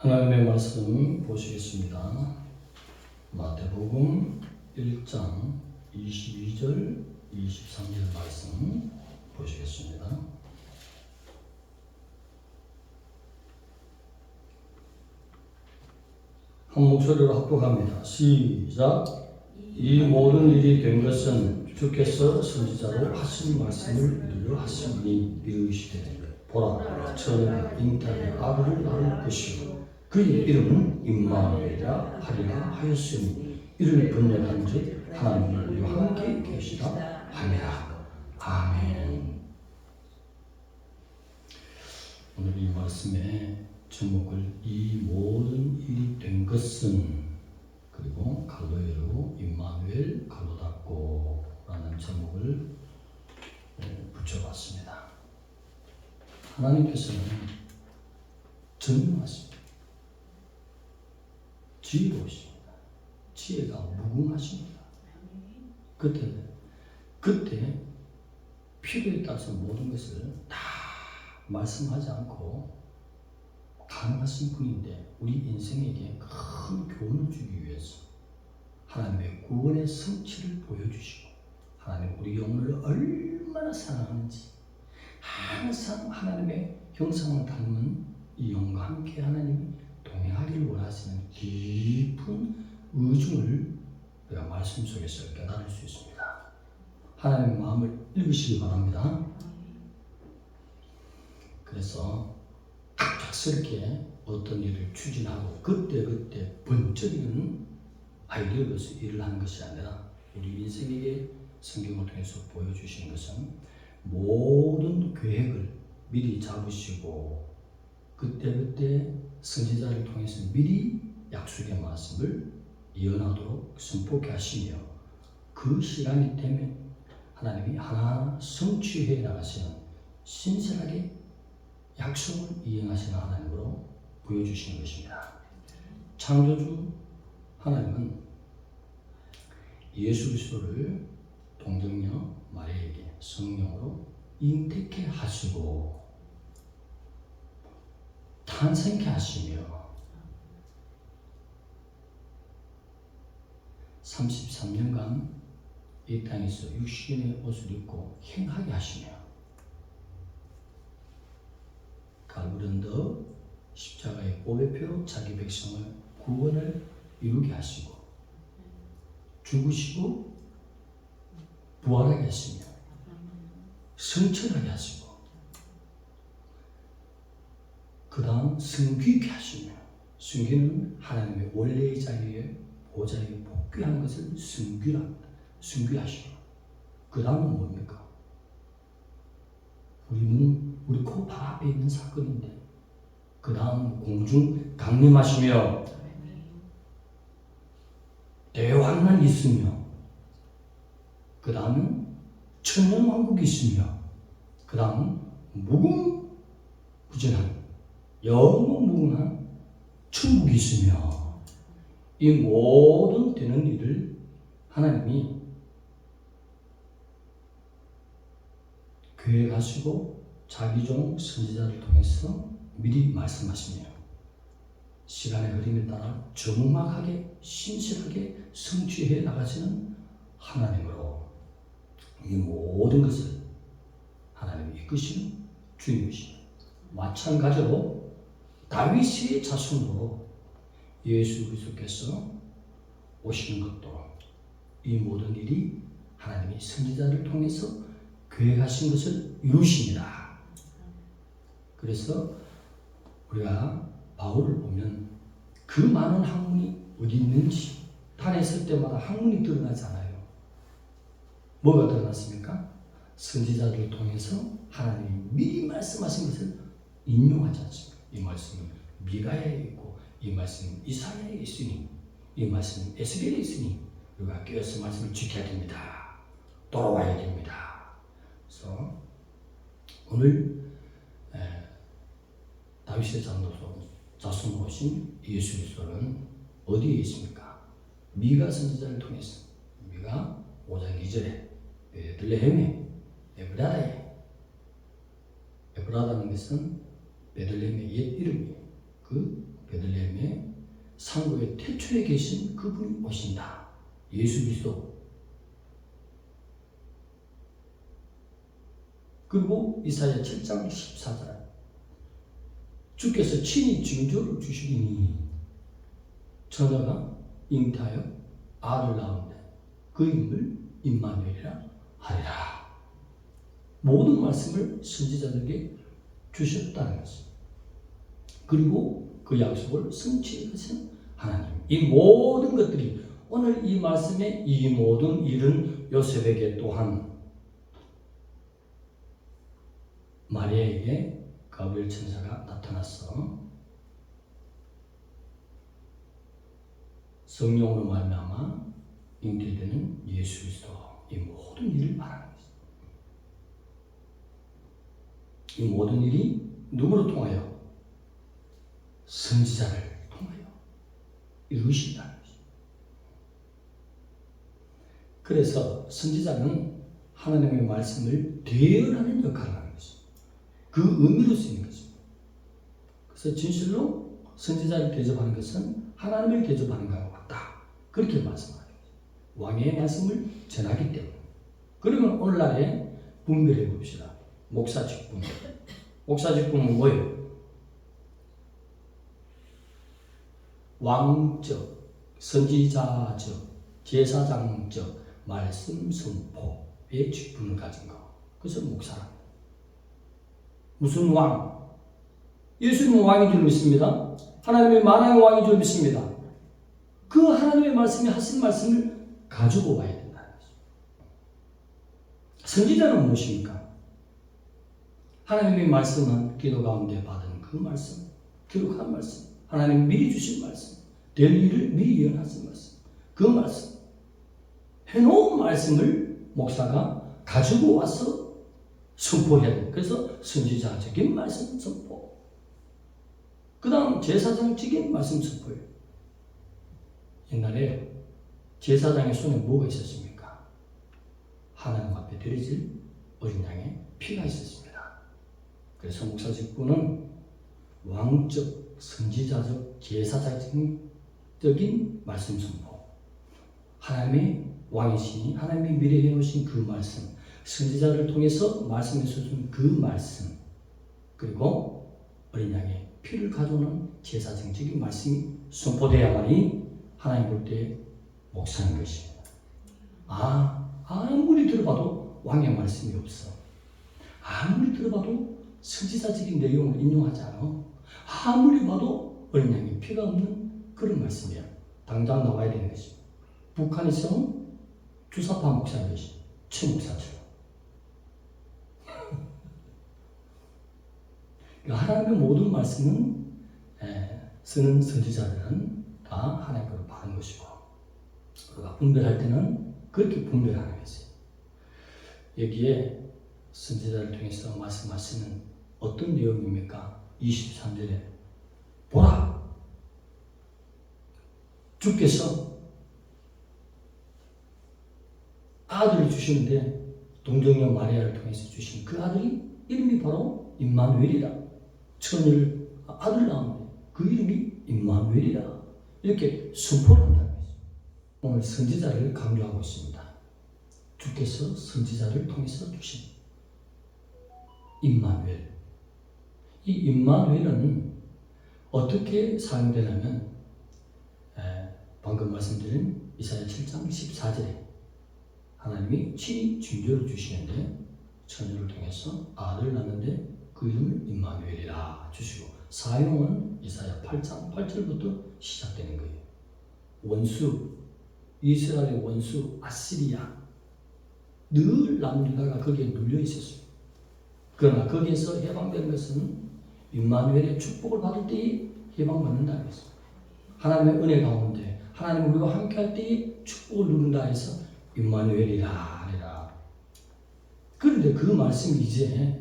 하나님의 말씀 보시겠습니다. 마태복음 1장 22절 23절 말씀 보시겠습니다. 한 목소리로 합독합니다. 시작. 이 모든 일이 된 것은 주께서 선지자로 하신 말씀을 이루려 하심이 이루시되 보라 저는 잉태의 아들을 낳을 것이요 그의 이름은 임마누엘이라 하리라 하였으니 이를 번역한 즉 하나님을 우리와 함께 계시다 하니라 아멘 오늘 이 말씀의 제목을 이 모든 일이 된 것은 그리고 갈로에로 임마누엘 갈로 닫고라는 제목을 예, 붙여봤습니다. 하나님께서는 전능하십니다. 지혜로우십니다. 지혜가 무궁하십니다. 그때 그때 필요에 따라서 모든 것을 다 말씀하지 않고 가능하신 분인데 우리 인생에게 큰 교훈을 주기 위해서 하나님의 구원의 성취를 보여주시고 하나님 우리 영혼을 얼마나 사랑하는지 항상 하나님의 형상을 닮은 이 영과 함께 하나님이 동행하기를 원하시는 깊은 의중을 우리가 말씀 속에서 깨달을 수 있습니다. 하나님의 마음을 읽으시기 바랍니다. 그래서 갑작스럽게 어떤 일을 추진하고 그때그때 번쩍이는 아이디어로서 일을 하는 것이 아니라 우리 인생에게 성경을 통해서 보여주시는 것은 모든 계획을 미리 잡으시고 그때그때 선지자를 통해서 미리 약속의 말씀을 예언하도록 선포케 하시며 그 시간이 되면 하나님이 하나하나 성취해 나가시는 신실하게 약속을 이행하시는 하나님으로 보여주시는 것입니다. 창조주 하나님은 예수 그리스도를 동정녀 마리아에게 성령으로 잉태케 하시고 탄생케 하시며 33년간 이 땅에서 육신의 옷을 입고 행하게 하시며 갈무련더 십자가의 보배표로 자기 백성을 구원을 이루게 하시고 죽으시고 부활하게 하시며 성천하게 하시고 그 다음 승귀게 하시며 승귀는 하나님의 원래의 자리에 보좌에 복귀하는 것을 승귀랍니다. 승귀하시고 그 다음은 뭡니까? 우리 눈, 우리 코 바로 앞에 있는 사건인데 그 다음 공중 강림하시며 대왕난 있으며 그 다음은 천년왕국이 있으며 그 다음은 무궁무진한 영원무궁한 천국이 있으며 이 모든 되는 일을 하나님이 계획하시고 자기 종 선지자를 통해서 미리 말씀하시며 시간의 흐름에 따라 정확하게 신실하게 성취해 나가시는 하나님으로 이 모든 것을 하나님이 이끄시는 주님이십니다. 마찬가지로 다윗의 자손으로 예수 그리스도께서 오시는 것도 이 모든 일이 하나님이 선지자를 통해서 계획하신 것을 이루십니다. 그래서 우리가 바울을 보면 그 많은 학문이 어디 있는지 있을 때마다 학문이 드러나지 않아요. 뭐가 드러났습니까? 선지자들을 통해서 하나님이 미리 말씀하신 것을 인용하지 않습니다. 이 말씀은 미가에 있고 이 말씀은 이사야에 있으니 이 말씀은 에스겔에 있으니 우리가 깨어서 말씀을 지켜야 됩니다. 돌아와야 됩니다. 그래서 오늘 에, 다윗의 장로로 자손 오신 예수 그리스도는 어디에 있습니까? 미가 선지자를 통해서 미가 5장 2절에 베들레헴에 에브라다에 에브라다는 것은 베들레헴의 옛 이름이에요. 그 베들레헴의 상고의 태초에 계신 그분이 오신다. 예수 그리스도. 그리고 이사야 7장 14절 주께서 친히 징조를 주시리니 처녀가 잉타하여 아들 낳은데 그 이름을 임마누엘이라 하리라. 모든 말씀을 선지자들에게 주셨다는 것입니다. 그리고 그 약속을 성취하신 하나님. 이 모든 것들이 오늘 이 말씀의 이 모든 일은 요셉에게 또한 마리아에게 가브리엘 천사가 나타났어. 성령으로 말미암아 잉태되는 예수 그리스도 이 모든 일을 것입니다. 이 모든 일이 누구로 통하여? 선지자를 통하여 이루신다는 것입니다. 그래서 선지자는 하나님의 말씀을 대언하는 역할을 하는 것입니다. 그 의미로 쓰이는 것입니다. 그래서 진실로 선지자를 대접하는 것은 하나님을 대접하는 것과 같다. 그렇게 말씀하는 거죠. 왕의 말씀을 전하기 때문에. 그러면 오늘날에 분별해 봅시다. 목사 직분. 목사 직분은 뭐예요? 왕적, 선지자적, 제사장적 말씀 선포의 직분을 가진 거. 그래서 목사랍니다. 무슨 왕? 예수님은 왕인 줄 믿습니다. 하나님의 만왕의 왕인 줄 믿습니다. 그 하나님의 말씀이 하신 말씀을 가지고 와야 된다는 거죠. 선지자는 무엇입니까? 하나님의 말씀은 기도 가운데 받은 그 말씀, 기록한 말씀, 하나님 미리 주신 말씀, 될 일을 미리 예언하신 말씀, 그 말씀, 해놓은 말씀을 목사가 가지고 와서 선포해야 돼. 그래서 선지자적인 말씀 선포. 그 다음 제사장적인 말씀 선포예요. 옛날에 제사장의 손에 뭐가 있었습니까? 하나님 앞에 드려질 어린 양의 피가 있었습니다. 그래서 목사 직분은 왕적, 선지자적, 제사장적인 말씀 선포. 하나님의 왕이시니 하나님이 미래해 놓으신 그 말씀, 선지자를 통해서 말씀해 주신 그 말씀, 그리고 어린 양의 피를 가져오는 제사정적인 말씀이 선포되어야만이 하나님 볼 때 목사인 것입니다. 아, 아무리 들어봐도 왕의 말씀이 없어. 아무리 들어봐도 선지자적인 내용을 인용하지 않아. 아무리 봐도 양의 피가 없는 그런 말씀이야. 당장 나와야 되는 것입니다. 북한에서는 주사파 목사인 것이 최 목사처럼. 하나님의 모든 말씀은 쓰는 선지자들은 다 하나님으로 받은 것이고 우리가 분별할 때는 그렇게 분별하는 것이에요. 여기에 선지자를 통해서 말씀하시는 어떤 내용입니까? 23절에 보라 주께서 아들을 주시는데 동정녀 마리아를 통해서 주신 그 아들이 이름이 바로 임마누엘이다. 처녀를 아들 낳았는데 그 이름이 임마누엘이다. 이렇게 선포를 한다는 거죠. 오늘 선지자를 강조하고 있습니다. 주께서 선지자를 통해서 주신 임마누엘. 이 임마누엘은 어떻게 사용되냐면 방금 말씀드린 이사야 7장 14절에 하나님이 친히 징조를 주시는데 처녀를 통해서 아들을 낳는데 그 이름을 임마누엘이라 주시고 사용은 이사야 8장 8절부터 시작되는 거예요. 원수 이스라엘의 원수 아시리아 늘 남유다가 거기에 눌려 있었어요. 그러나 거기에서 해방되는 것은 임마누엘의 축복을 받을 때에 해방받는다는 것입니다. 하나님의 은혜 가운데 하나님 우리와 함께할 때에 축복을 누른다 해서 임마누엘이라 하리라. 그런데 그 말씀이 이제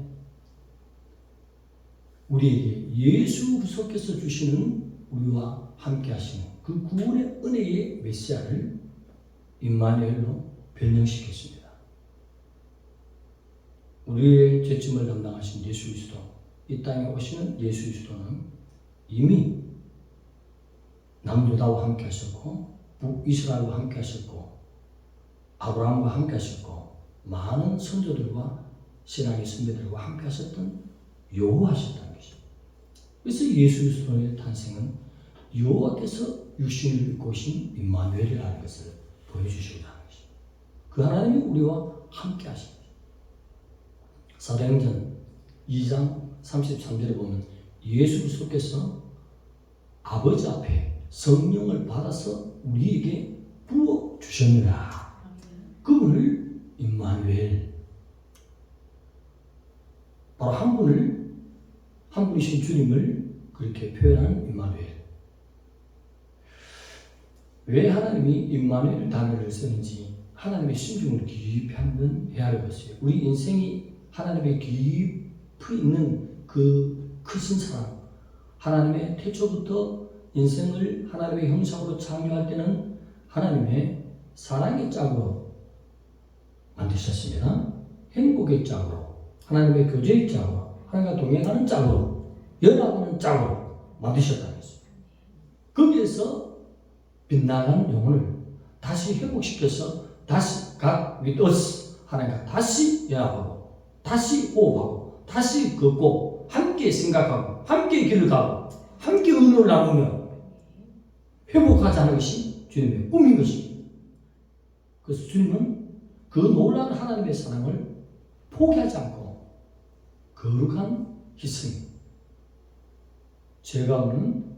우리에게 예수 그리스도께서 주시는 우리와 함께 하시는 그 구원의 은혜의 메시아를 임마누엘로 변형시켰습니다. 우리의 죄짐을 담당하신 예수 그리스도, 이 땅에 오시는 예수 그리스도는 이미 남유다와 함께 하셨고 북이스라엘과 함께 하셨고 아브라함과 함께 하셨고 많은 선조들과 신앙의 선배들과 함께 하셨던 여호와셨다는 것입니다. 그래서 예수 그리스도의 탄생은 여호와께서 육신을 입고 오신 임마누엘이라는 것을 보여주시고자. 그 하나님이 우리와 함께 하십니다. 사도행전 2장 33절에 보면 예수 그리스도께서 아버지 앞에 성령을 받아서 우리에게 부어 주셨느라. 그분을 임마누엘. 바로 한 분을 한 분이신 주님을 그렇게 표현하는 임마누엘. 왜 하나님이 임마누엘 단어를 쓰는지 하나님의 심중을 깊이 한번 헤아려봤어요. 우리 인생이 하나님의 깊이 있는 그 크신 사랑, 하나님의 태초부터 인생을 하나님의 형상으로 창조할 때는 하나님의 사랑의 짝으로 만드셨습니다. 행복의 짝으로, 하나님의 교제의 짝으로, 하나님과 동행하는 짝으로, 연합하는 짝으로 만드셨다는 것입니다. 거기에서 빛나는 영혼을 다시 회복시켜서 다시 God with us 하나님과 다시 연합하고 다시 호흡하고 다시 걷고 함께 생각하고 함께 길을 가고 함께 의논을 나누며 회복하자는 것이 주님의 꿈인 것입니다. 그래서 주님은 그 놀라운 하나님의 사랑을 포기하지 않고 거룩한 희생 제가 오는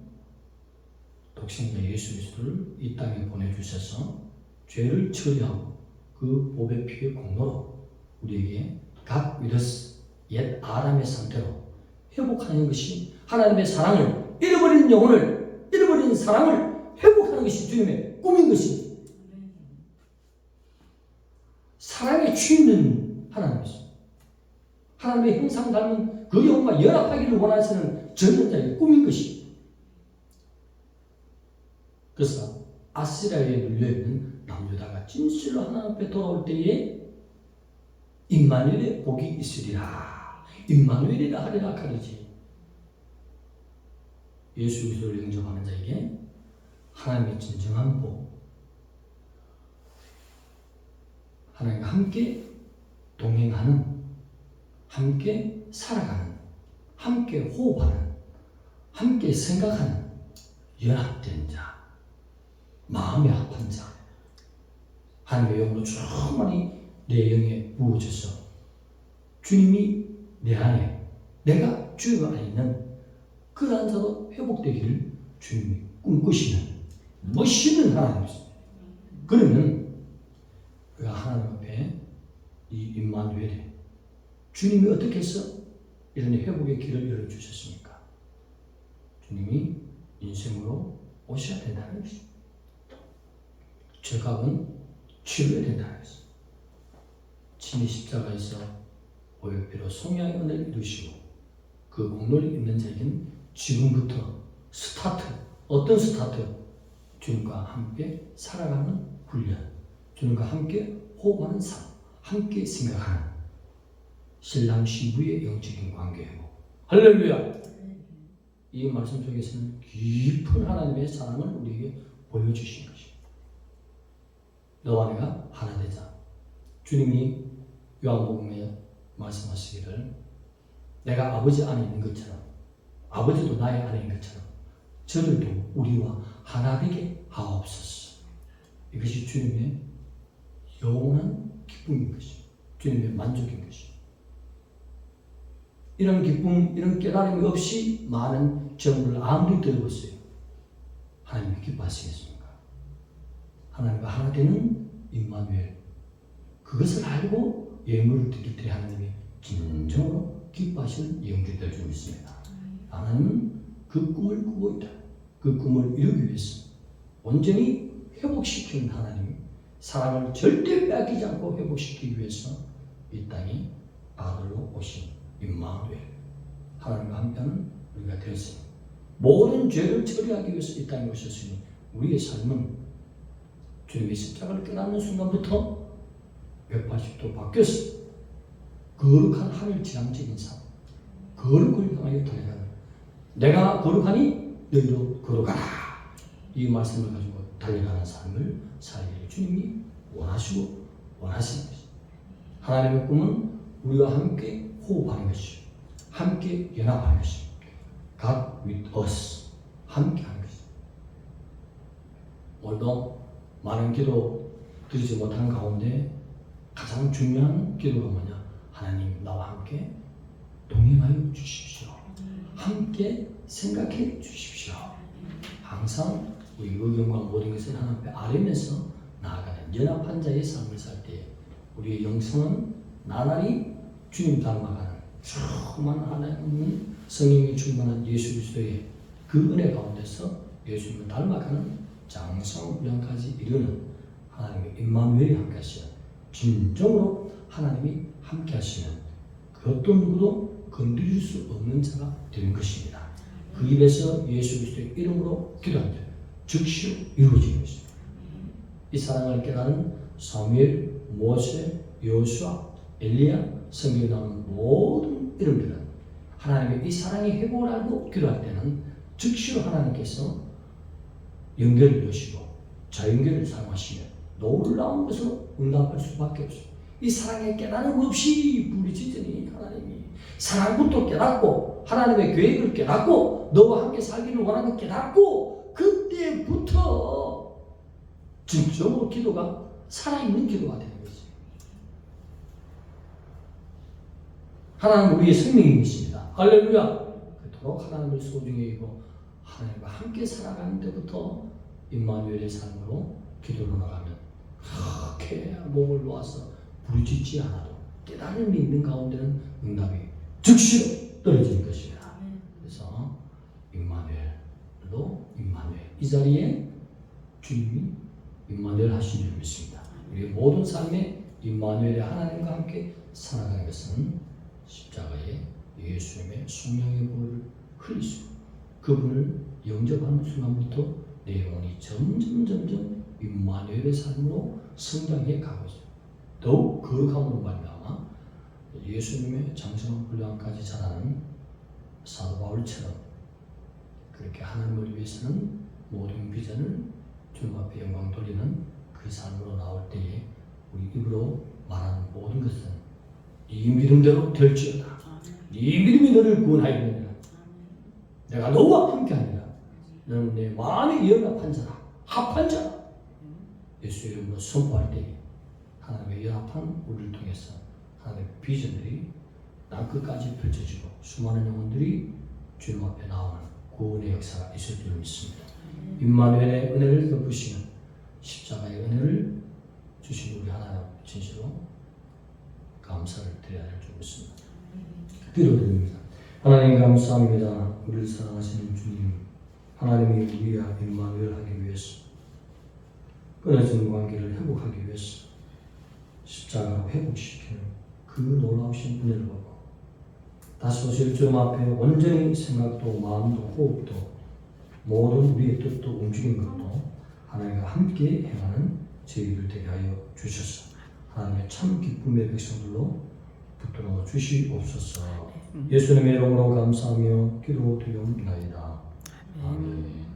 독생자 예수 그리스도를 이 땅에 보내주셔서 죄를 처리하고 그 보배 피의 공로로 우리에게 각 위러스 옛 아담의 상태로 회복하는 것이 하나님의 사랑을 잃어버린 영혼을 잃어버린 사랑을 회복하는 것이 주님의 꿈인 것입니다. 사랑에 취있는 하나님이십니다. 하나님의 형상 닮은 그 영혼과 연합하기를 원하시는 전능자의 꿈인 것입니다. 그래서 아시라에 눌려있는 남유다가 진실로 하나님 앞에 돌아올 때에 임마누엘의 복이 있으리라. 임마누엘이라 하리라 가리지. 예수 그리스도를 영접하는 자에게 하나님의 진정한 복, 하나님과 함께 동행하는, 함께 살아가는, 함께 호흡하는, 함께 생각하는 연합된 자, 마음의 합한 자, 하나님의 영으로 충만히 내 영에 부어져서 주님이 내 안에 내가 주님 안에 있는 그러한 자로 회복되기를 주님이 꿈꾸시는 멋있는 하나님이십니다. 그러면 우리가 하나님 앞에 이 임마누엘에 주님이 어떻게 해서 이런 회복의 길을 열어주셨습니까? 주님이 인생으로 오셔야 된다는 것입니다. 죄값은 치료해야 된다는 것입니다. 친히 십자가에서 오역비로 송양의 은혜를 이루시고 그 공로를 있는 자에게는 지금부터 스타트 어떤 스타트? 주님과 함께 살아가는 훈련 주님과 함께 호흡하는 삶 함께 생각하는 신랑 신부의 영적인 관계고 할렐루야! 이 말씀 속에서는 깊은 하나님의 사랑을 우리에게 보여주신 것입니다. 너와 내가 하나 되자. 주님이 요한복음에 말씀하시기를 내가 아버지 안에 있는 것처럼 아버지도 나의 안에 있는 것처럼 저들도 우리와 하나 되게 하옵소서. 이것이 주님의 영원한 기쁨인 것이 주님의 만족인 것이 이런 기쁨, 이런 깨달음이 없이 많은 정부를 아무리 들어봤어요. 하나님이 기뻐하시겠습니까? 하나님과 하나 되는 임마누엘 그것을 알고 예물을 드릴 때 하나님이 진정으로 기뻐하시는 영주될 줄 믿습니다. 하나님은 그 꿈을 꾸고 있다. 그 꿈을 이루기 위해서 온전히 회복시키는 하나님, 사랑을 절대 빼앗기지 않고 회복시키기 위해서 이 땅에 아들로 오신 임마누엘 하나님과 함께하는 우리가 되었습니다. 모든 죄를 처리하기 위해서 이 땅에 오셨으니 우리의 삶은 주님의 십자가를 깨닫는 순간부터 180도 바뀌었어. 거룩한 하늘 지향적인 삶, 거룩을 향하여 달려가는 내가 거룩하니 너희도 거룩하라. 이 말씀을 가지고 달려가는 삶을 살기를 주님이 원하시고 원하시는 것입니다. 하나님의 꿈은 우리와 함께 호흡하는 것이요. 함께 연합하는 것입니다. God with us. 함께 하는 것입니다. 오늘도 많은 기도 드리지 못한 가운데 가장 중요한 기도가 뭐냐? 하나님 나와 함께 동행하여 주십시오. 함께 생각해 주십시오. 항상 우리 의견과 모든 것을 하나님 앞에 아뢰면서 나아가는 연합한 자의 삶을 살 때 우리의 영성은 나날이 주님 닮아가는 충만 하나님 성령이 충만한 예수 그리스도의 그 은혜 가운데서 예수님을 닮아가는 장성훈련까지 이르는 하나님의 임마누엘이 함께 하시는 진정으로 하나님이 함께 하시는 그 어떤 누구도 건드릴 수 없는 자가 되는 것입니다. 그 입에서 예수 그리스도의 이름으로 기도한다. 즉시로 이루어지는 것입니다. 이 사랑을 깨달은 사무엘, 모세, 여호수아, 엘리야, 성경에 나오는 모든 이름들은 하나님의 이 사랑의 회복을 알고 기도할 때는 즉시로 하나님께서 연결을 여시고 자연결을 사용하시면 놀라운 것으로 응답할 수밖에 없습니다. 이 사랑의 깨달음 없이 부르짖으니 하나님이 사랑부터 깨닫고 하나님의 계획을 깨닫고 너와 함께 살기를 원하는 깨닫고 그때부터 진정으로 기도가 살아있는 기도가 되는 거지. 하나님 우리의 생명이십니다. 할렐루야. 그토록 하나님을 소중히 여기고 하나님과 함께 살아가는 데부터 임마누엘의 삶으로 기도로 나가면 그렇게 몸을 놓아서 부르짖지 않아도 깨달음이 있는 가운데는 응답이 즉시로 떨어지는 것입니다. 그래서 임마누엘로 임마누엘 이 자리에 주님이 임마누엘 하신 줄 믿습니다. 우리 모든 삶에 임마누엘의 하나님과 함께 살아가는 것은 십자가에 예수님의 성령의 볼을 흘리시고 그분을 영접하는 순간부터 내 영혼이 점점 점점 임마누엘의 삶으로 성장해 가고 있습니다. 더욱 거룩함으로 말미암아 예수님의 장성 분량까지 자라는 사도 바울처럼 그렇게 하나님을 위해서는 모든 비전을 주님 앞에 영광 돌리는 그 삶으로 나올 때에 우리 입으로 말하는 모든 것은 이 믿음대로 될지어다. 이 믿음이 너를 구원하였느니라. 내가 너와 함께하리라. 너는 내 마음에 연합한 자라. 합한 자라. 예수 이름으로 선포할 때에 하나님의 연합한 우리를 통해서 하나님의 비전들이 땅 끝까지 펼쳐지고 수많은 영혼들이 주님 앞에 나오는 구원의 역사가 있을 줄 믿습니다. 임마누엘의 은혜를 덮으시는 십자가의 은혜를 주신 우리 하나님 진실로 감사를 드려야 될줄 믿습니다. 기도드립니다. 하나님 감사합니다. 우리를 사랑하시는 주님, 하나님이 우리와 임마누엘 하기 위해서 끊어진 관계를 회복하기 위해서 십자가로 회복시키는 그 놀라우신 은혜를 받고 다시 오실 주님 앞에 온전히 생각도 마음도 호흡도 모든 우리의 뜻도 움직인 것도 하나님과 함께 행하는 저희를 되게 하여 주셔서 하나님의 참 기쁨의 백성들로 붙들어 주시옵소서. 예수님의 이름으로 감사하며 기도드리옵나이다. 아멘